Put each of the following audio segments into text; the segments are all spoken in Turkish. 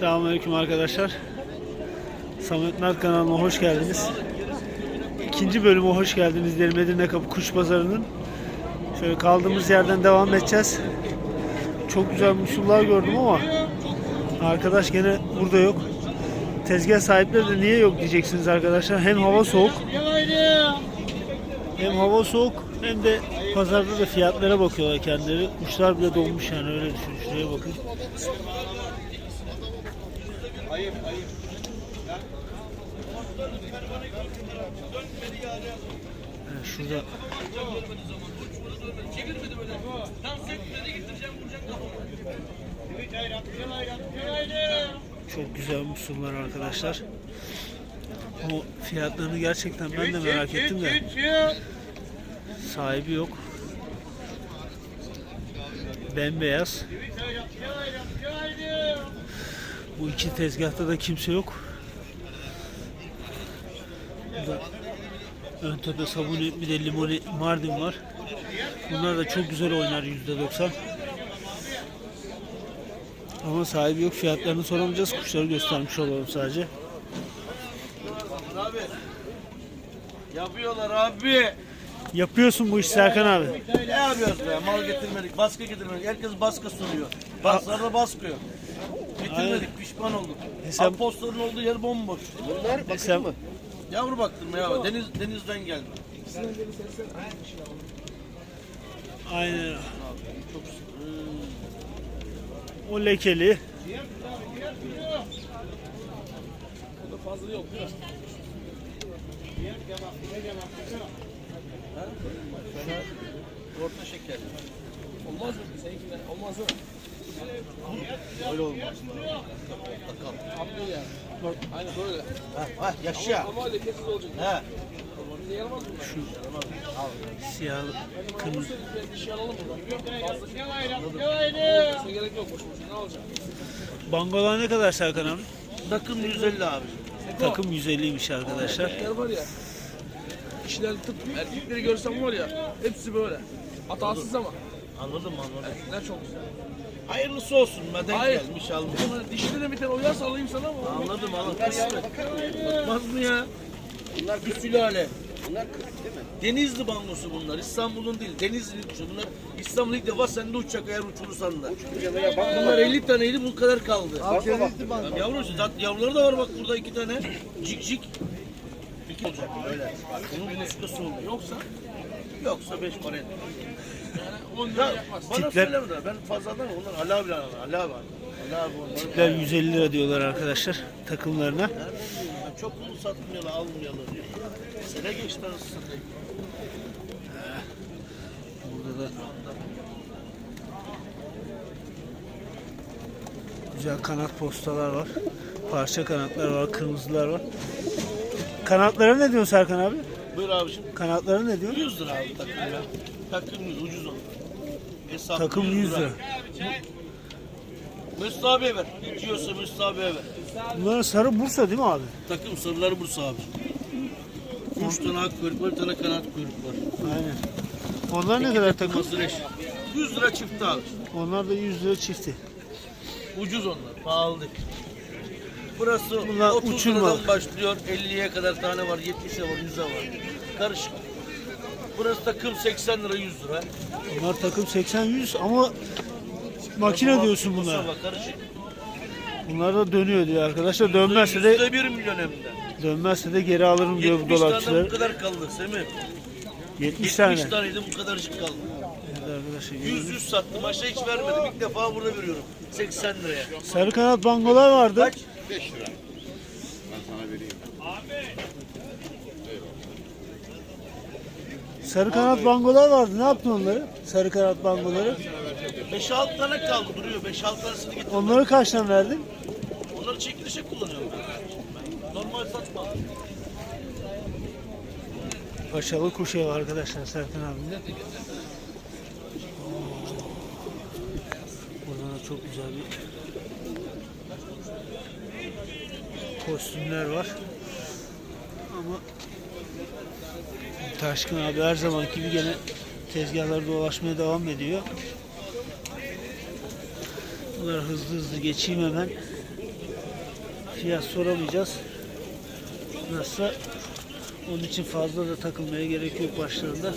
Selamünaleyküm arkadaşlar. Samet Mert kanalına hoş geldiniz. İkinci bölüme hoş geldiniz diyelim Edirne Kapı Kuş Pazarı'nın. Şöyle kaldığımız yerden devam edeceğiz. Çok güzel musullar gördüm ama arkadaş gene burada yok. Tezgah sahipleri de niye yok diyeceksiniz arkadaşlar. Hem hava soğuk hem hava soğuk hem de pazarda da fiyatlara bakıyorlar kendileri. Kuşlar bile donmuş yani öyle düşün. Şuraya bakın. Evet, şurada çok güzel musullar arkadaşlar. O fiyatlarını gerçekten ben de merak ettim de sahibi yok. Bembeyaz. Bu iki tezgahta da kimse yok. Burada ön tepe sabuni bir de limoni mardin var. Bunlar da çok güzel oynar yüzde doksan. Ama sahibi yok. Fiyatlarını soramayacağız. Kuşları göstermiş olalım sadece. Abi. Yapıyorlar abi. Yapıyorsun bu işi Serkan abi. Ne yapıyoruz be? Mal getirmedik, baskı getirmedik. Herkes baskı sunuyor. Pazarda baskı yok. Getirmedik, pişman olduk. E Abi postların olduğu yer bomboş. Bunlar Sen, Yavru baktım ya. Deniz denizden geldi. aynen. Çok O lekeli. orta şeker. Olmaz mı? Seninkiler olmaz mı? Öyle olmaz. Yani. Aynen böyle. Ha, ha yaşa. Ama lekesiz olacak. He. Mı? Siyah, kırmızı. Şey? Bangolar ne kadar Serkan abi? Takım 150 abi. Takım 150'ymiş arkadaşlar. Erkekler var ya. Kişiler tıp erkekleri görsem var ya. Hepsi böyle. Hatasız ama. Anladım anladım. Erkekler çok güzel. Hayırlısı olsun. Ben denk Hayır. gelmiş almış. Bunlar dişleri bir tane uyarsa alayım sana ama. Anladım anladım. Bakmaz mı ya? Bunlar bir sülale. Bunlar değil mi? Denizli bangosu bunlar. İstanbul'un değil. Denizli'nin kuşu. Bunlar İstanbul ilk defa sende uçacak eğer uçurursan da. Bunlar 50 taneydi bu kadar kaldı. Yavru zaten yavruları da var bak burada iki tane. Cik cik. İki olacak öyle. Bunun başkası oldu. Yoksa yoksa beş para etmez. Yani 10 lira Ya, yapmaz. bana Tipler- ben fazladan onlar Ali abi Ali abi. Ali abi onları. Tipler 150 lira diyorlar arkadaşlar takımlarına. Nereden bileyim ben çok bunu satmıyorlar almıyorlar diyor. Sene geçti anasını satayım. Burada da güzel kanat postalar var. Parça kanatlar var, kırmızılar var. Kanatlara ne diyorsun Serkan abi? Buyur abicim. Kanatlara ne diyorsun? 100 lira abi takım ya. Takım 100 ucuz o. Hesap Takım 100 lira. Mesut abiye ver. İtiyorsa Mesut abiye ver. Bunların sarı Bursa değil mi abi? Takım sarıları Bursa abi. 3 tane ak kuyruk var, bir tane kanat kuyruk var. Aynen. Onlar ne kadar takım? Mısır eş. 100 lira çıktı abi. Onlar da 100 lira çifti. Ucuz onlar, pahalı değil. Burası Bunlar 30 uçurma. liradan başlıyor, 50'ye kadar tane var, 70'e var, 100'e var. Karışık. Burası takım 80 lira, 100 lira. Bunlar takım 80-100 ama makine diyorsun bunlara. Karışık. Bunlar da dönüyor diyor arkadaşlar. Dönmezse de Yüzde bir milyon hem de. dönmezse de geri alırım diyor bu 70 tane bu dolapçılar. kadar kaldı Semih. 70 70 tane. taneydi bu kadarcık kaldı. Evet arkadaşlar. 100 100 sattım aşağı hiç vermedim. İlk defa burada veriyorum. 80 liraya. Sarı kanat bangolar vardı. Kaç? Sarı kanat bangolar vardı. Ne yaptın onları? Sarı kanat bangoları. 5-6 tane kaldı duruyor. 5-6 tanesini getirdim. Onları kaçtan verdin? Onları çekilişe kullanıyorum ben. Normal satma. Paşalı kuş evi arkadaşlar Serkan abimde. Burada da çok güzel bir kostümler var. Ama Taşkın abi her zaman gibi gene tezgahlarda dolaşmaya devam ediyor. Bunları hızlı hızlı geçeyim hemen. fiyat soramayacağız. Nasılsa onun için fazla da takılmaya gerek yok başlarında.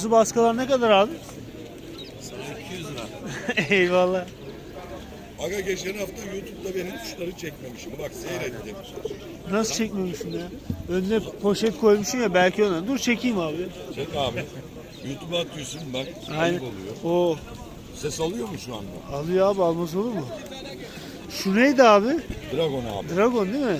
Kırmızı baskalar ne kadar abi? 200 lira. Eyvallah. Aga geçen hafta YouTube'da benim kuşları çekmemişim. Bak seyrettim. Nasıl çekmemişsin ya? Önüne poşet koymuşsun ya belki ona. Dur çekeyim abi. Çek abi. YouTube'a atıyorsun bak. Aynen. Ayıp oluyor. O Ses alıyor mu şu anda? alıyor abi almaz olur mu? Şu neydi abi? Dragon abi. Dragon değil mi?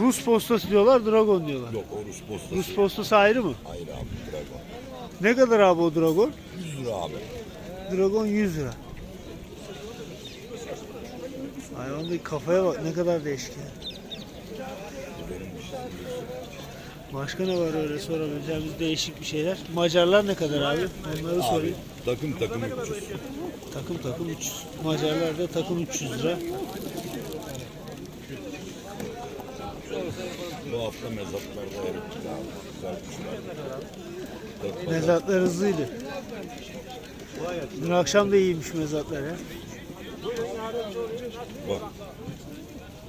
Rus postası diyorlar, Dragon diyorlar. Yok o Rus postası. Rus postası ayrı mı? Hayır abi Dragon. Ne kadar abi o Dragon? 100 lira abi. Dragon 100 lira. Hayvan bir kafaya bak ne kadar değişik ya. Başka ne var öyle sorabileceğimiz değişik bir şeyler? Macarlar ne kadar abi? Onları Abi sorayım. takım takım 300. Takım takım 300. Macarlarda takım 300 lira. Bu hafta mezatlarda. Güzel kuşlar. Mezatlar hızlıydı. Dün akşam da iyiymiş mezatlar ya. Bak.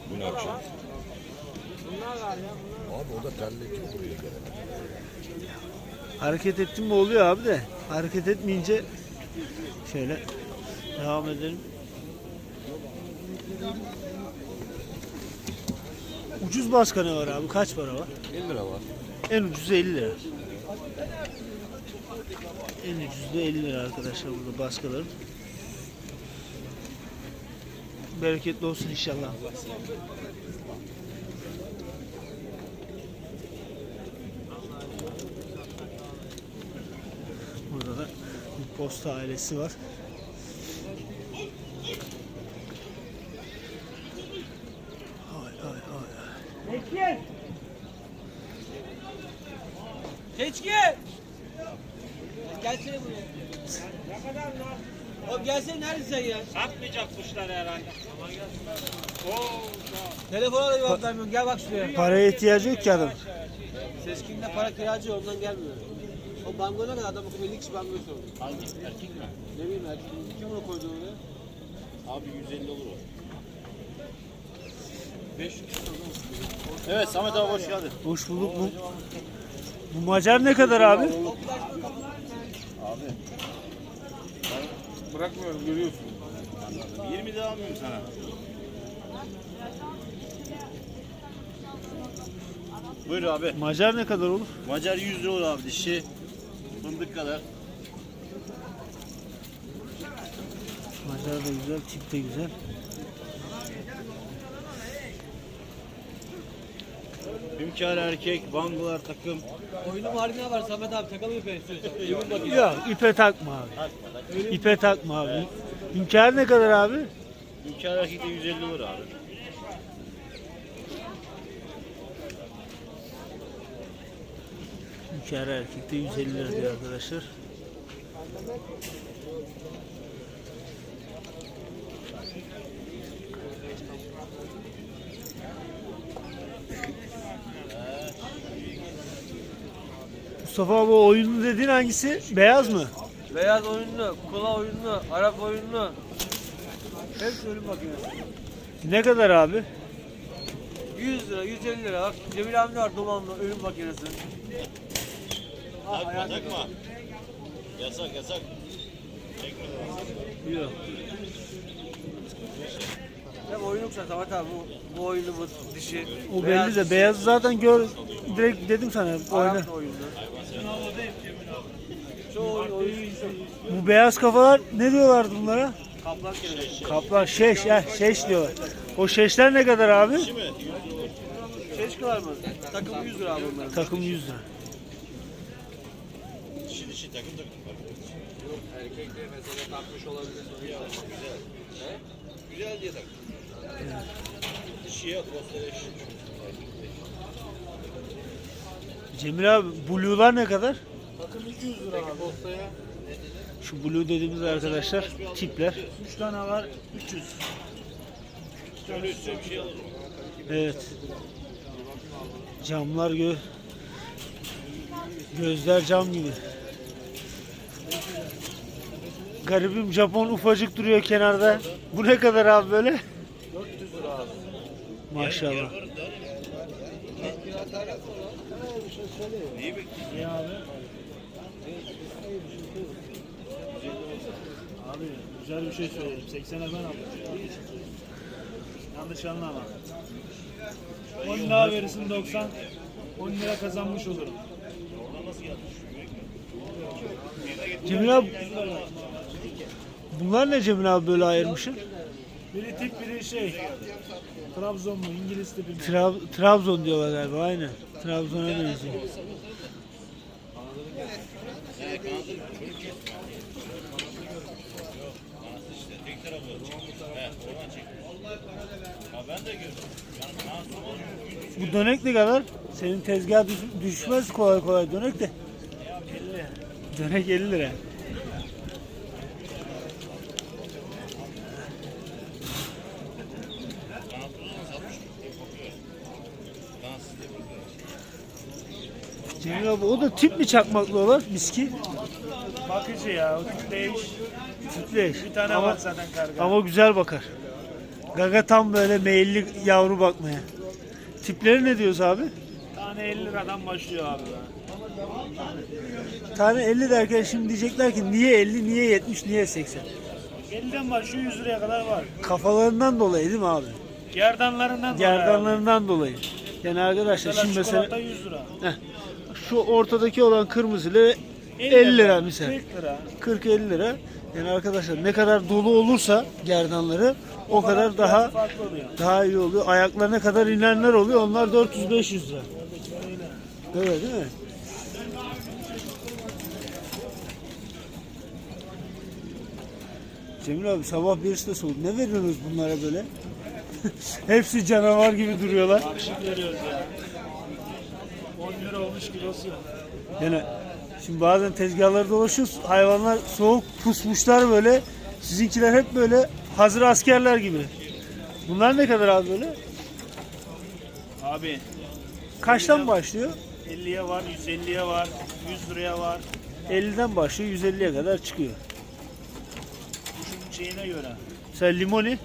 Bu akşam. Abi o da terletiyor buraya gelene. Hareket ettim mi oluyor abi de. Hareket etmeyince şöyle devam edelim. Ucuz baska ne var abi? Kaç para var? 50 lira var. En ucuzu 50 lira. En ucuzu da 50 lira arkadaşlar burada baskaların. Bereketli olsun inşallah. Burada da bir posta ailesi var. Keçki! Gelsene buraya. Oğlum gelsene neredesin sen ya? Satmayacak kuşlar herhalde. Telefona da cevap vermiyorsun. Gel bak şuraya. Paraya ihtiyacı yok ki adam. Seskinde para kiracı ondan gelmiyor. O bango ne kadar adam okuma 50 kişi bangoyu sordu. Hangi erkek mi? Ne bileyim erkek. Kim onu koydu oraya? Abi 150 olur o. 500 Evet Samet abi hoş geldin. Hoş bulduk. Bu, bu Macar ne kadar abi? Bırakmıyorum görüyorsun. 20 devam mıyım sana? Buyur abi. Macar ne kadar olur? Macar 100 lira olur abi dişi. Fındık kadar. Macar da güzel, tip de güzel. Hünkâr erkek, bangolar takım. Oyunun haline var Samet abi takalım ipe istiyorsan. Yok, ipe takma abi. İpe takma abi. Hünkâr ne kadar abi? Hünkâr erkek de 150 olur abi. Hünkâr erkekte 150 lira diyor arkadaşlar. Mustafa abi o oyunlu dediğin hangisi? Beyaz mı? Beyaz oyunlu, kola oyunlu, Arap oyunlu. Hepsi ölüm makinesi. Ne kadar abi? 100 lira, 150 lira. Bak Cemil abi var dumanlı ölüm makinesi. Takma takma. Yasak yasak. Yok. Hep oyun yoksa Samet abi bu, bu oyunlu bu dişi. O belli de beyaz zaten gör direkt dedim sana oyna. Arap da oyunlu. Çoğu oyun, oyun Bu beyaz kafalar ne diyorlardı bunlara? kaplan kelebek. Kaplan şeş ya şeş diyorlar. O şeşler ne kadar abi? Keşkeler mi? Takımı 100 lira abi onların. Takım 100 lira. Dişi dişi takım takım. Erkekler mesela takmış olabilir. Güzel. Güzel diye takım. Dişiye crosslara Cemil abi blue'lar ne kadar? Takım 200 lira abi. Postaya. Şu blue dediğimiz arkadaşlar tipler. 3 tane var 300. Şöyle üstüne bir şey alırım. Evet. Camlar gö gözler cam gibi. Garibim Japon ufacık duruyor kenarda. Bu ne kadar abi böyle? 400 lira abi. Maşallah. Niye abi? Abi güzel bir şey söyleyeyim. 80'e ben aldım. Yanlış anlama. 10 lira verirsin 90. 10 lira kazanmış olurum. Cemil abi Bunlar ne Cemil abi böyle ayırmışsın? Biri tip biri şey. Trabzonlu İngiliz tipi. mi? Trab- Trabzon diyorlar galiba aynen. Trabzon'a benziyor. Bu dönek ne kadar? Senin tezgah düş- düşmez kolay kolay dönek de. 50. Dönek 50 lira. Cemil abi o da tip mi çakmaklı olan miski? Bakıcı ya. O tip değiş. Tipli. Bir tane ama, var zaten karga. ama güzel bakar. Gaga tam böyle meyilli yavru bakmaya. Tipleri ne diyoruz abi? Tane 50 liradan başlıyor abi. Tane 50 derken şimdi diyecekler ki niye 50, niye 70, niye 80? 50'den başlıyor 100 liraya kadar var. Kafalarından dolayı değil mi abi? Gerdanlarından abi. Gerdanlarından dolayı. Yani arkadaşlar şimdi Mesela mesela çikolata 100 lira. heh, şu ortadaki olan kırmızılı 50 lira misal. 40 lira. 40-50 lira. Yani arkadaşlar ne kadar dolu olursa gerdanları o kadar daha daha iyi oluyor. Ayaklarına kadar inenler oluyor. Onlar 400-500 lira. Öyle değil mi? Cemil abi sabah birisi de sordu. Ne veriyorsunuz bunlara böyle? Hepsi canavar gibi duruyorlar. Karşılık veriyoruz ya. 10 lira olmuş kilosu. Yani şimdi bazen tezgahlarda dolaşıyoruz. Hayvanlar soğuk pusmuşlar böyle. Sizinkiler hep böyle hazır askerler gibi. Bunlar ne kadar abi böyle? Abi Kaçtan başlıyor? 50'ye var, 150'ye var, 100 liraya var. 50'den başlıyor 150'ye kadar çıkıyor. Kuşun şeyine göre. Mesela limoni,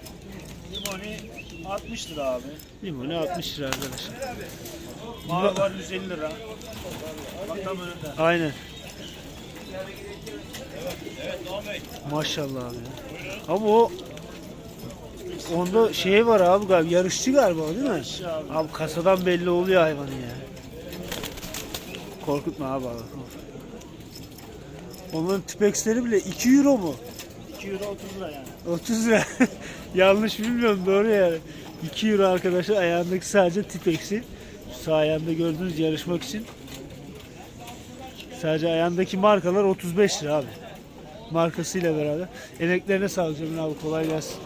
Limoni 60 lira abi. limoni 60 lira arkadaşlar. Mavi var 150 lira. Bak tam önünde. Aynen. Maşallah abi. ya. Ama o onda şey var abi galiba yarışçı galiba değil mi? abi. Abi kasadan belli oluyor hayvanın ya. Korkutma abi abi. Onların tipexleri bile 2 euro mu? 2 euro 30 lira yani. 30 lira. Yanlış bilmiyorum doğru yani. 2 euro arkadaşlar ayağındaki sadece tipexi. Ayağında gördüğünüz yarışmak için. Sadece ayağındaki markalar 35 lira abi. Markasıyla beraber. Emeklerine sağlık Cemil abi kolay gelsin.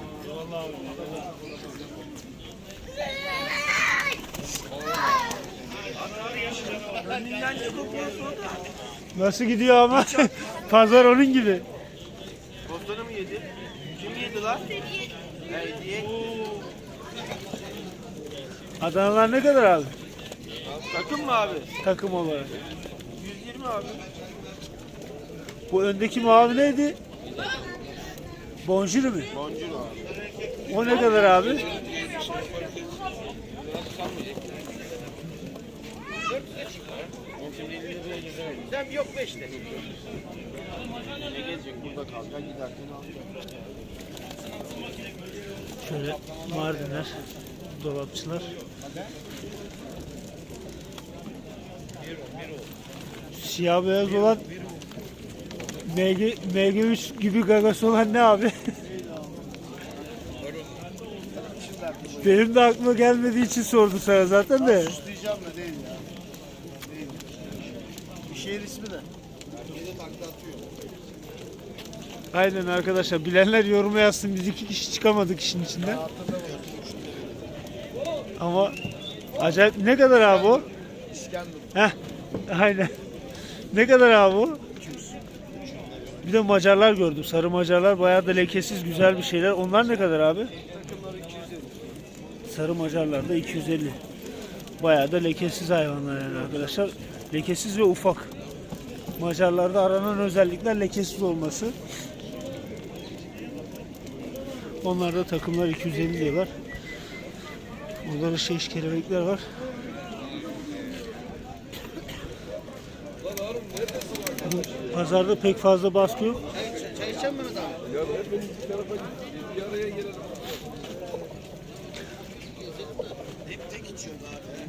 Nasıl gidiyor ama? Pazar onun gibi. Bostanı mı yedi? Kim yedi lan? Hediye. Adanalar ne kadar abi? Takım mı abi? Takım olarak. 120 abi. Bu öndeki mavi neydi? Bonjuru mu? Boncuk abi. O ne kadar abi? Sen yok 5 de. Ne gelecek burada kal. Ben giderken alacağım. Şöyle Mardinler, dolapçılar. Siyah beyaz olan MG, MG3 gibi gagası olan ne abi? Benim de aklıma gelmediği için sordum sana zaten de. Süsleyeceğim de değil ya. Değil. Bir şehir ismi de. Aynen arkadaşlar bilenler yoruma yazsın biz iki kişi çıkamadık işin içinden. Ama acayip ne kadar abi o? İskender. Heh Aynen. Ne kadar abi bu? Bir de Macarlar gördüm. Sarı Macarlar bayağı da lekesiz güzel bir şeyler. Onlar ne kadar abi? Sarı Macarlar da 250. Bayağı da lekesiz hayvanlar yani arkadaşlar. Lekesiz ve ufak. Macarlarda aranan özellikler lekesiz olması. Onlarda takımlar 250 diyorlar. Burada da şeş kelebekler var. Pazarda pek fazla baskı yok.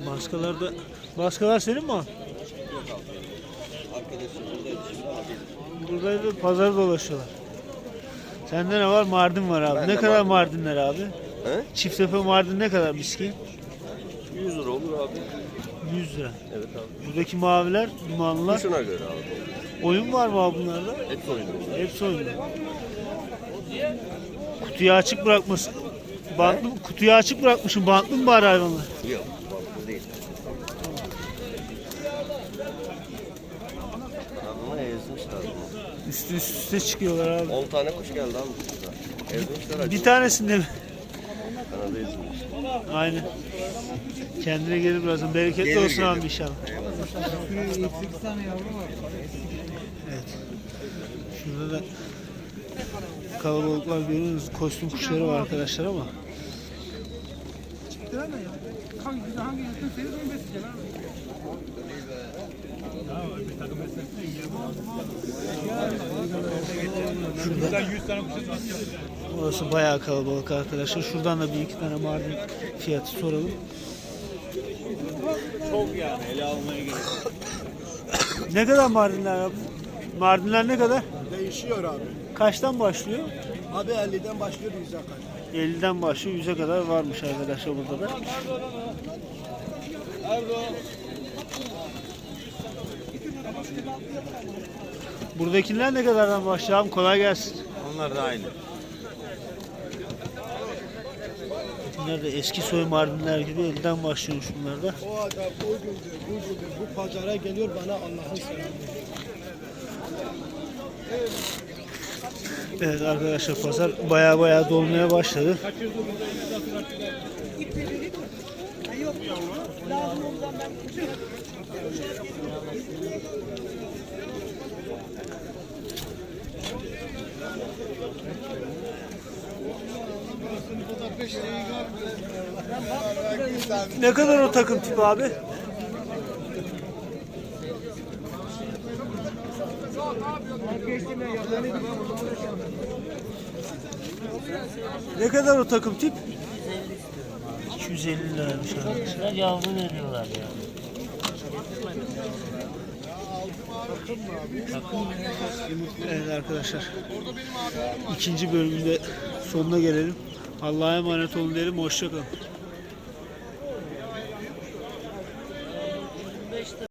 Baskılarda baskılar senin mi? abi? Burada da pazar dolaşıyorlar. Sende ne var? Mardin var abi. ne kadar Mardinler abi? He? Çifttepe Mardin ne kadar miski? 100 lira olur abi. 100 lira. Evet abi. Buradaki maviler, dumanlılar. Şuna göre abi. Oyun var mı abi bunlarda? Hepsi oynuyor. Hepsi oyunda. Kutuyu açık bırakmasın. Bantlı, kutuyu açık bırakmışım. Bantlı mı bari hayvanlar? Yok. Balıklı değil. Adamı ezmişler. Üstü üst üste çıkıyorlar abi. 10 tane kuş geldi abi. burada. Ezmişler acı. Bir tanesinde mi? Kanada ezilmiş. Aynen. Kendine gelir birazdan. Bereketli Gelir, olsun abi gelir. inşallah. Evet. Şurada da kalabalıklar görüyorsunuz. Kostüm kuşları var arkadaşlar ama. Orası bayağı kalabalık arkadaşlar. Şuradan da bir iki tane Mardin fiyatı soralım. Çok yani ele almaya gerek. Ne kadar Mardinler abi? Mardinler ne kadar? Değişiyor abi. Kaçtan başlıyor? Abi 50'den başlıyor 100'e kadar. 50'den başlıyor 100'e kadar varmış arkadaşlar burada da. Buradakiler ne kadardan başlıyor abi? Kolay gelsin. Onlar da aynı. Bunlar da eski soy Mardinler gibi 50'den başlıyormuş bunlar da. O adam o gündür, bu gündür bu pazara geliyor bana Allah'ın selamı. Evet arkadaşlar pazar baya baya dolmaya başladı. Ne kadar o takım tipi abi? Ne kadar o takım tip? 250 liraymış arkadaşlar. Yavru veriyorlar ya. Evet arkadaşlar. İkinci bölümünde sonuna gelelim. Allah'a emanet olun diyelim. Hoşçakalın.